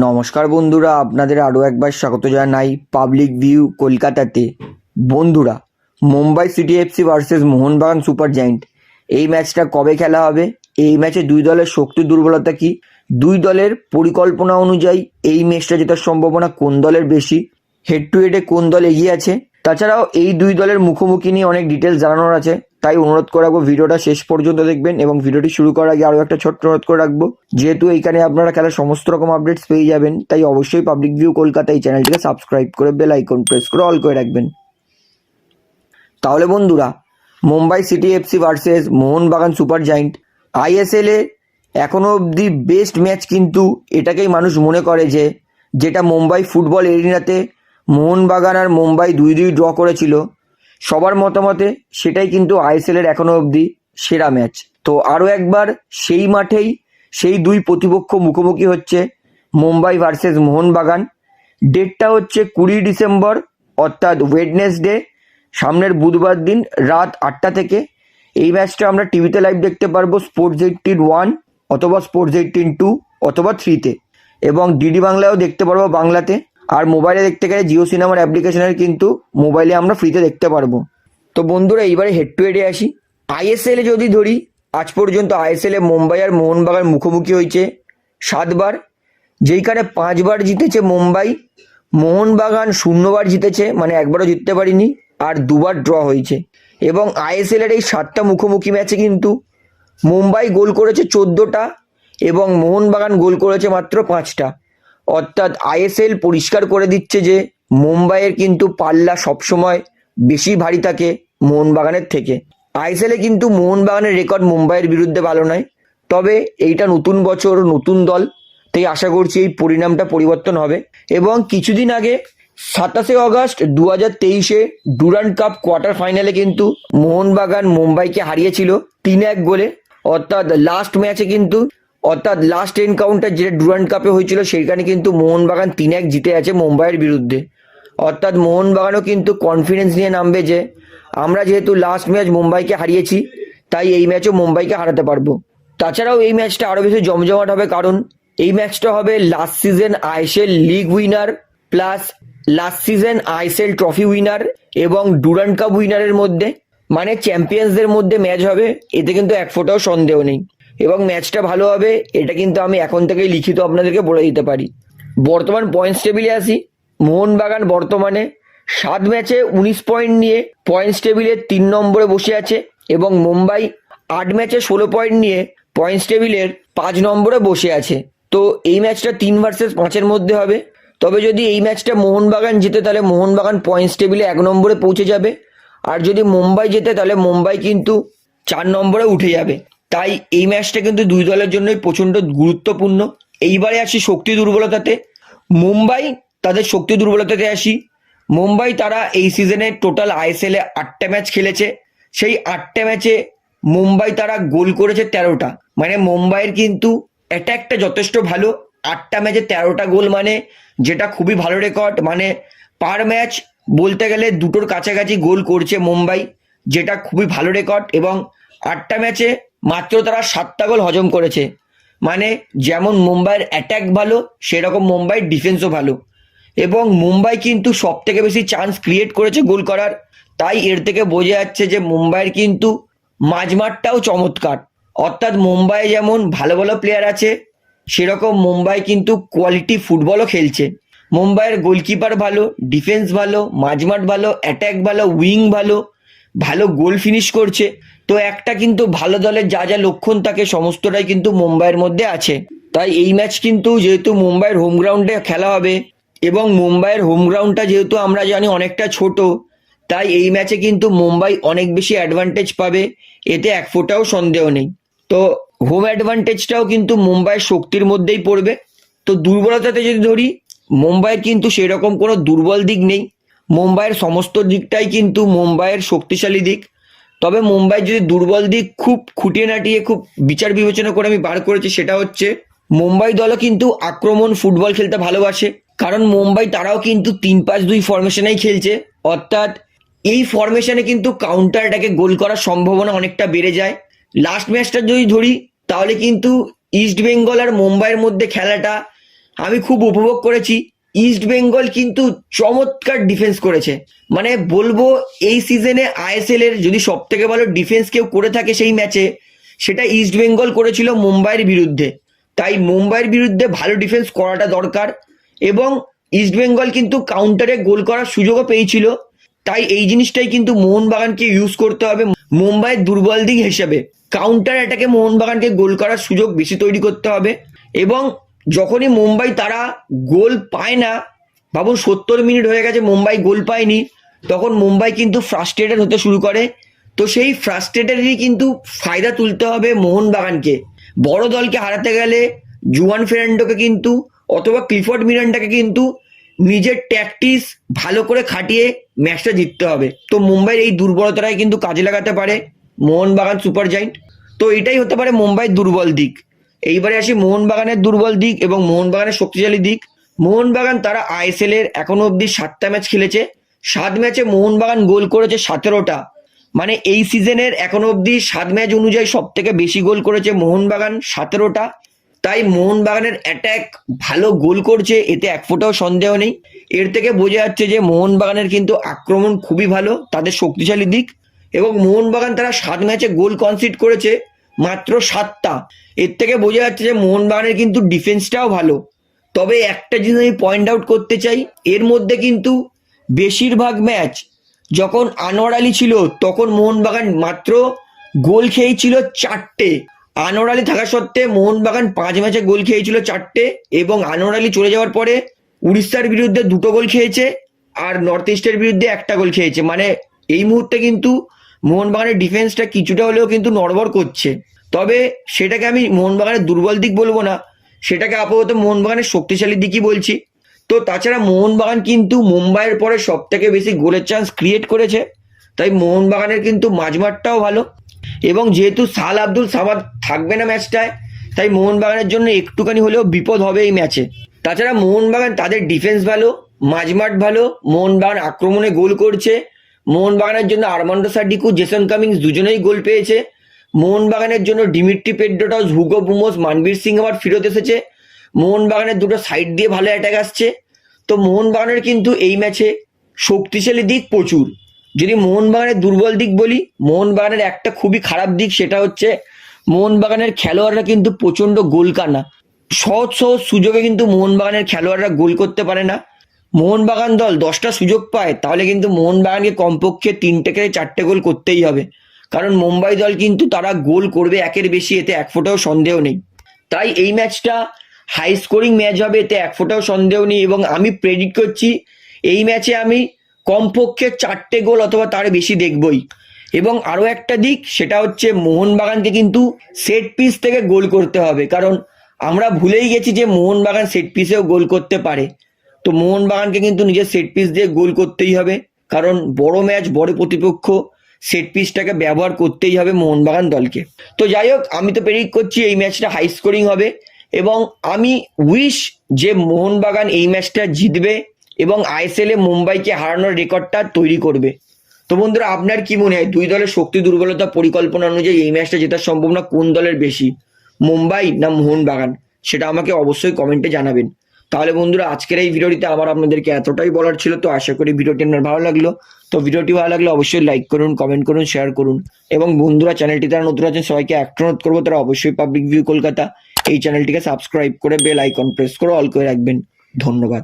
নমস্কার বন্ধুরা, আপনাদের আরও একবার স্বাগত জানাই পাবলিক ভিউ কলকাতাতে। বন্ধুরা, Mumbai city FC versus Mohun Bagan super giant এই ম্যাচটা কবে খেলা হবে? এই ম্যাচে দুই দলের শক্তি দুর্বলতা কি? দুই দলের পরিকল্পনা অনুযায়ী এই ম্যাচটা জেতার সম্ভাবনা কোন দলের বেশি? হেড টু হেডে কোন দল এগিয়ে আছে? তাছাড়াও এই দুই দলের মুখোমুখি নিয়ে অনেক ডিটেলস জানানোর আছে। তাই অনুরোধ করে রাখব, ভিডিওটা শেষ পর্যন্ত দেখবেন এবং ভিডিওটি শুরু করার আগে আরও একটা ছোট্ট অনুরোধ করে রাখব। যেহেতু এইখানে আপনারা খেলার সমস্ত রকম আপডেটস পেয়ে যাবেন, তাই অবশ্যই পাবলিক ভিউ কলকাতা এই চ্যানেলটিকে সাবস্ক্রাইব করে বেল আইকন প্রেস করে অল করে রাখবেন। তাহলে বন্ধুরা, Mumbai city FC versus Mohun Bagan super giant. ISL এ এখনও অবধি বেস্ট ম্যাচ কিন্তু এটাকেই মানুষ মনে করে যে, যেটা মুম্বাই ফুটবল এরিনাতে মোহনবাগান আর মুম্বাই দুই দুই ড্র করেছিল। সবার মতামতে সেটাই কিন্তু আইএসএল এর এখনও অবধি সেরা ম্যাচ। তো আরও একবার সেই মাঠেই সেই দুই প্রতিপক্ষ মুখোমুখি হচ্ছে মুম্বাই ভার্সেস মোহনবাগান। ডেটটা হচ্ছে কুড়ি ডিসেম্বর, অর্থাৎ ওয়েডনেসডে, সামনের বুধবার দিন রাত আটটা থেকে। এই ম্যাচটা আমরা টিভিতে লাইভ দেখতে পারব স্পোর্টস এইটিন ওয়ান অথবা স্পোর্টস এইটিন টু অথবা থ্রিতে। এবং ডিডি বাংলায়ও দেখতে পারব বাংলাতে। আর মোবাইলে দেখতে গেলে জিও সিনেমার অ্যাপ্লিকেশনের কিন্তু মোবাইলে আমরা ফ্রিতে দেখতে পারব। তো বন্ধুরা, এইবারে হেড টু হেডে আসি। আইএসএল যদি ধরি, আজ পর্যন্ত আইএসএল মুম্বাই আর মোহনবাগান মুখোমুখি হয়েছে সাতবার। যেইখানে পাঁচবার জিতেছে মুম্বাই, মোহনবাগান শূন্যবার জিতেছে মানে একবারও জিততে পারিনি, আর দুবার ড্র হয়েছে। এবং আইএসএল এর এই সাতটা মুখোমুখি ম্যাচে কিন্তু মুম্বাই গোল করেছে চোদ্দোটা এবং মোহনবাগান গোল করেছে মাত্র পাঁচটা। অর্থাৎ আইএসএল পরিষ্কার করে দিচ্ছে যে মুম্বাইয়ের কিন্তু পাল্লা সবসময় বেশি ভারী থাকে মোহনবাগানের থেকে। আইএসএলে কিন্তু মোহনবাগানের রেকর্ড মুম্বাইয়ের বিরুদ্ধে ভালো নয়। তবে এইটা নতুন বছর, নতুন দল, তাই আশা করছি এই পরিণামটা পরিবর্তন হবে। এবং কিছুদিন আগে সাতাশে অগস্ট দু হাজার তেইশে ডুরান্ড কাপ কোয়ার্টার ফাইনালে কিন্তু মোহনবাগান মুম্বাইকে হারিয়েছিল তিন এক গোলে। অর্থাৎ লাস্ট ম্যাচে কিন্তু অর্থাৎ লাস্ট এনকাউন্টার যেটা ডুরান্ড কাপে হয়েছিল, সেইখানে কিন্তু মোহনবাগান তিন এক জিতে আছে মুম্বাইয়ের বিরুদ্ধে। অর্থাৎ মোহনবাগানও কিন্তু কনফিডেন্স নিয়ে নামবে যে, আমরা যেহেতু লাস্ট ম্যাচ মুম্বাইকে হারিয়েছি, তাই এই ম্যাচও মুম্বাইকে হারাতে পারব। তাছাড়াও এই ম্যাচটা আরও বেশি জমজমাট হবে, কারণ এই ম্যাচটা হবে last season ISL league winner plus last season ISL trophy winner এবং ডুরান্ড কাপ উইনারের মধ্যে মানে চ্যাম্পিয়ন্সদের মধ্যে ম্যাচ হবে, এতে কিন্তু এক ফোঁটাও সন্দেহ নেই। এবং ম্যাচটা ভালো হবে, এটা কিন্তু আমি এখন থেকেই লিখিত আপনাদেরকে বলে দিতে পারি। বর্তমান পয়েন্টস টেবিলে আসি। মোহনবাগান বর্তমানে সাত ম্যাচে উনিশ পয়েন্ট নিয়ে পয়েন্টস টেবিলে তিন নম্বরে বসে আছে এবং মুম্বাই আট ম্যাচে ষোলো পয়েন্ট নিয়ে পয়েন্টস টেবিলের পাঁচ নম্বরে বসে আছে। তো এই ম্যাচটা তিন ভার্সেস পাঁচের মধ্যে হবে। তবে যদি এই ম্যাচটা মোহনবাগান জিতে, তাহলে মোহনবাগান পয়েন্টস টেবিলে এক নম্বরে পৌঁছে যাবে। আর যদি মুম্বাই জেতে, তাহলে মুম্বাই কিন্তু চার নম্বরে উঠে যাবে। তাই এই ম্যাচটা কিন্তু দুই দলের জন্যই প্রচণ্ড গুরুত্বপূর্ণ। এইবারে আসি শক্তি দুর্বলতাতে। মুম্বাই তাদের শক্তি দুর্বলতাতে আসি। মুম্বাই তারা এই সিজনে টোটাল আইএসএল এ আটটা ম্যাচ খেলেছে। সেই আটটা ম্যাচে মুম্বাই তারা গোল করেছে তেরোটা। মানে মুম্বাইয়ের কিন্তু অ্যাটাকটা যথেষ্ট ভালো। আটটা ম্যাচে তেরোটা গোল মানে যেটা খুবই ভালো রেকর্ড মানে পার ম্যাচ বলতে গেলে দুটোর কাছাকাছি গোল করছে মুম্বাই, যেটা খুবই ভালো রেকর্ড এবং আটটা ম্যাচে মাত্র তারা সাতটা গোল হজম করেছে। মানে যেমন মুম্বাইয়ের অ্যাটাক ভালো, সেরকম মুম্বাইয়ের ডিফেন্সও ভালো। এবং মুম্বাই কিন্তু সব থেকে বেশি চান্স ক্রিয়েট করেছে গোল করার। তাই এর থেকে বোঝা যাচ্ছে যে মুম্বাইয়ের কিন্তু মাঝমাঠটাও চমৎকার। অর্থাৎ মুম্বাই যেমন ভালো ভালো প্লেয়ার আছে, সেরকম মুম্বাই কিন্তু কোয়ালিটি ফুটবলও খেলছে। মুম্বাইয়ের গোলকিপার ভালো ডিফেন্স ভালো, মাঝমাঠ ভালো অ্যাটাক ভালো উইং ভালো ভালো গোল ফিনিশ করছে। তো একটা কিন্তু ভালো দলের যা যা লক্ষণ থাকে সমস্তটাই কিন্তু মুম্বাইয়ের মধ্যে আছে। তাই এই ম্যাচ কিন্তু যেহেতু মুম্বাইয়ের হোম গ্রাউন্ডে খেলা হবে এবং মুম্বাইয়ের হোম গ্রাউন্ডটা যেহেতু আমরা জানি অনেকটা ছোট, তাই এই ম্যাচে কিন্তু মুম্বাই অনেক বেশি অ্যাডভান্টেজ পাবে, এতে এক ফোঁটাও সন্দেহ নেই। তো হোম অ্যাডভান্টেজটাও কিন্তু মুম্বাইয়ের শক্তির মধ্যেই পড়বে। তো দুর্বলতাতে যদি ধরি, মুম্বাইয়ের কিন্তু সেরকম কোনো দুর্বল দিক নেই। মুম্বাইয়ের সমস্ত দিকটাই কিন্তু মুম্বাইয়ের শক্তিশালী দিক। তবে মুম্বাইয়ের যদি দুর্বল দিক খুব খুঁটিয়ে নাটিয়ে খুব বিচার বিবেচনা করে আমি বার করেছি, সেটা হচ্ছে মুম্বাই দলও কিন্তু আক্রমণ ফুটবল খেলতে ভালোবাসে। কারণ মুম্বাই তারাও কিন্তু তিন পাঁচ দুই ফরমেশনেই খেলছে। অর্থাৎ এই ফরমেশনে কিন্তু কাউন্টারটাকে গোল করার সম্ভাবনা অনেকটা বেড়ে যায়। লাস্ট ম্যাচটা যদি ধরি, তাহলে কিন্তু ইস্ট বেঙ্গল আর মুম্বাইয়ের মধ্যে খেলাটা আমি খুব উপভোগ করেছি। ইস্ট বেঙ্গল কিন্তু চমৎকার ডিফেন্স করেছে। মানে বলব, এই সিজনে আইএসএল এর যদি সব থেকে ভালো ডিফেন্স কেউ করে থাকে সেই ম্যাচে সেটা ইস্ট বেঙ্গল করেছিল মুম্বাইয়ের বিরুদ্ধে। তাই মুম্বাইয়ের বিরুদ্ধে ভালো ডিফেন্স করাটা দরকার এবং ইস্ট বেঙ্গল কিন্তু কাউন্টারে গোল করার সুযোগও পেয়েছিল। তাই এই জিনিসটাই কিন্তু মোহনবাগানকে ইউজ করতে হবে মুম্বাইয়ের দুর্বল দিক হিসেবে। কাউন্টার অ্যাটাকে মোহনবাগানকে গোল করার সুযোগ বেশি তৈরি করতে হবে এবং যখনই মুম্বাই তারা গোল পায় না ভাবুন সত্তর মিনিট হয়ে গেছে মুম্বাই গোল পায়নি, তখন মুম্বাই কিন্তু ফ্রাস্ট্রেটেড হতে শুরু করে। তো সেই ফ্রাস্ট্রেটেডই কিন্তু ফায়দা তুলতে হবে মোহনবাগানকে। বড় দলকে হারাতে গেলে জুয়ান ফেরান্ডোকে কিন্তু অথবা ক্লিফোর্ড মিরান্ডাকে কিন্তু নিজের ট্যাকটিস ভালো করে খাটিয়ে ম্যাচটা জিততে হবে। তো মুম্বাইয়ের এই দুর্বলতাটাই কিন্তু কাজে লাগাতে পারে মোহনবাগান সুপার জায়েন্ট তো এটাই হতে পারে মুম্বাইয়ের দুর্বল দিক। এইবারে আসি মোহনবাগানের দুর্বল দিক এবং মোহনবাগানের শক্তিশালী দিক। মোহনবাগান তারা আইএসএল এর এখনও অবধি সাতটা ম্যাচ খেলেছে। সাত ম্যাচে মোহনবাগান গোল করেছে সতেরোটা। মানে এই সিজনের এখনও অবধি সাত ম্যাচ অনুযায়ী সব থেকে বেশি গোল করেছে মোহনবাগান সতেরোটা। তাই মোহনবাগানের অ্যাটাক ভালো গোল করছে, এতে এক ফোঁটাও সন্দেহ নেই। এর থেকে বোঝা যাচ্ছে যে মোহনবাগানের কিন্তু আক্রমণ খুবই ভালো, তাদের শক্তিশালী দিক। এবং মোহনবাগান তারা সাত ম্যাচে গোল কনসিড করেছে। মাত্র সাতটা। এর থেকে বোঝা যাচ্ছে যে মোহনবাগানের কিন্তু ডিফেন্সটাও ভালো। তবে একটা জিনিস আমি পয়েন্ট আউট করতে চাই, এর মধ্যে কিন্তু বেশিরভাগ ম্যাচ যখন আনোয়ার আলী ছিল, তখন মোহনবাগান মাত্র গোল খেয়েছিল চারটে। আনোয়ার আলী থাকা সত্ত্বে মোহনবাগান পাঁচ ম্যাচে গোল খেয়েছিল চারটে এবং আনোয়ার আলী চলে যাওয়ার পরে উড়িষ্যার বিরুদ্ধে দুটো গোল খেয়েছে আর নর্থ ইস্টের বিরুদ্ধে একটা গোল খেয়েছে। মানে এই মুহূর্তে কিন্তু মোহনবাগানের ডিফেন্সটা কিছুটা হলেও কিন্তু নড়বড় করছে। তবে সেটাকে আমি মোহনবাগানের দুর্বল দিক বলব না, সেটাকে আপাতত মোহনবাগানের শক্তিশালী দিকই বলছি। তো তাছাড়া মোহনবাগান কিন্তু মুম্বাইয়ের পরে সব থেকে বেশি গোলের চান্স ক্রিয়েট করেছে, তাই মোহনবাগানের কিন্তু মাঝমাঠটাও ভালো। এবং যেহেতু সাল আব্দুল সামাদ থাকবে না ম্যাচটায় তাই মোহনবাগানের জন্য একটুখানি হলেও বিপদ হবে এই ম্যাচে তাছাড়া মোহনবাগান তাদের ডিফেন্স ভালো, মাঝমাঠ ভালো, মোহনবাগান আক্রমণে গোল করছে। মোহনবাগানের জন্য আরমান্ডো সাডিকু জেসন কামিংস দুজনেই গোল পেয়েছে। মোহনবাগানের জন্য Dimitri Petratos Hugo Boumous, Manvir Singh আবার ফেরত এসেছে। মোহনবাগানের দুটো সাইড দিয়ে ভালো অ্যাটাক আসছে। তো মোহনবাগানের কিন্তু এই ম্যাচে শক্তিশালী দিক প্রচুর। যদি মোহনবাগানের দুর্বল দিক বলি, মোহনবাগানের একটা খুবই খারাপ দিক সেটা হচ্ছে মোহনবাগানের খেলোয়াড়রা কিন্তু প্রচণ্ড গোল কানা সহজ সহজ সুযোগে কিন্তু মোহনবাগানের খেলোয়াড়রা গোল করতে পারে না। মোহনবাগান দল দশটা সুযোগ পায়, তাহলে কিন্তু মোহনবাগানকে কমপক্ষে তিনটে থেকে চারটে গোল করতেই হবে। কারণ মুম্বাই দল কিন্তু তারা গোল করবে একের বেশি, এতে এক ফোঁটাও সন্দেহ নেই। তাই এই ম্যাচটা হাই স্কোরিং ম্যাচ হবে, এতে এক ফোঁটাও সন্দেহ নেই এবং আমি প্রেডিক্ট করছি এই ম্যাচে আমি কমপক্ষে চারটে গোল অথবা তার বেশি দেখবই। এবং আরও একটা দিক, সেটা হচ্ছে মোহনবাগানকে কিন্তু সেট পিস থেকে গোল করতে হবে। কারণ আমরা ভুলেই গেছি যে মোহনবাগান সেট পিসেও গোল করতে পারে। তো মোহনবাগানকে কিন্তু নিজের সেট পিস দিয়ে গোল করতেই হবে। কারণ বড় ম্যাচ বড় প্রতিপক্ষ সেট পিসটাকে ব্যবহার করতেই হবে মোহনবাগান দলকে। তো যাই হোক, আমি তো প্রেডিক্ট করছি এই ম্যাচটা হাই স্কোরিং হবে এবং আমি উইশ যে মোহনবাগান এই ম্যাচটা জিতবে এবং আইএসএল এ মুম্বাইকে হারানোর রেকর্ডটা তৈরি করবে। তো বন্ধুরা, আপনার কি মনে হয়? দুই দলের শক্তি দুর্বলতা পরিকল্পনা অনুযায়ী এই ম্যাচটা জেতার সম্ভাবনা কোন দলের বেশি? মুম্বাই না মোহনবাগান? সেটা আমাকে অবশ্যই কমেন্টে জানাবেন। তাহলে বন্ধুরা, আজকের এই ভিডিওটিতে আমার আপনাদেরকে এতটাই বলার ছিল, তো আশা করি ভিডিওটি আপনার ভালো লাগল। তো ভিডিওটি ভালো লাগলে অবশ্যই লাইক করুন কমেন্ট করুন শেয়ার করুন। এবং বন্ধুরা চ্যানেলটি তারা নতুন আছেন, সবাইকে একটা অনুরোধ করব, তারা অবশ্যই পাবলিক ভিউ কলকাতা এই চ্যানেলটিকে সাবস্ক্রাইব করে বেল আইকন প্রেস করে অল করে রাখবেন। ধন্যবাদ।